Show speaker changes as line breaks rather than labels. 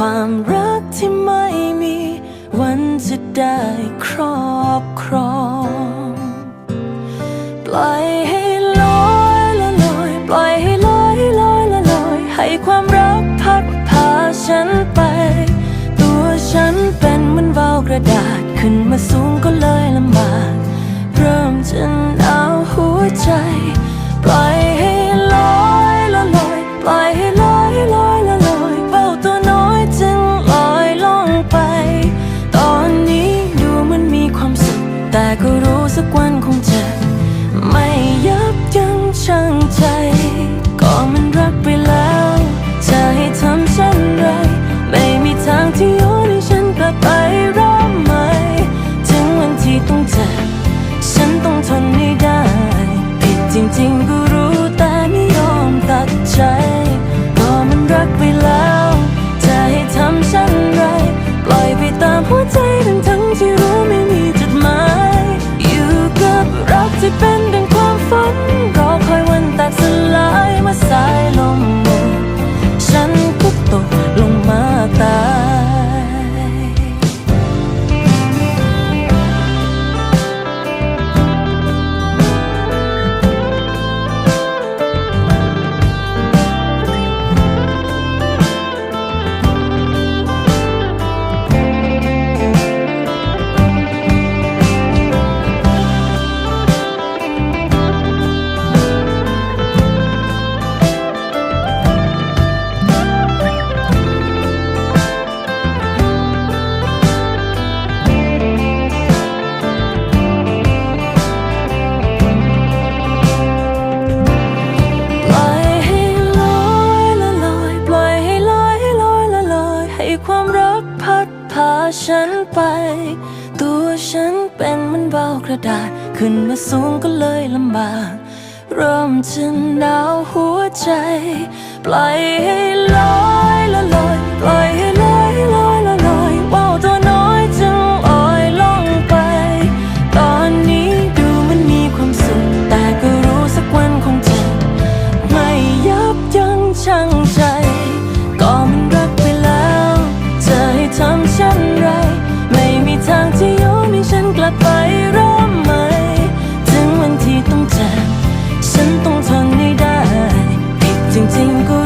ความรักที่ไม่มี วันจะได้ครอบครอง ปล่อยให้ลอยละลอย ปล่อยให้ลอยลอยละลอย ให้ความรักพัดพาฉันไป มันาฉันไป ตัวฉันเป็นเหมันเบากระดาษ ขึ้นมาสูงก็เลยลำบากเริ่มจะหนาวหัวใจ ปล่อยให้ลอยละลอยปล่อย 静静孤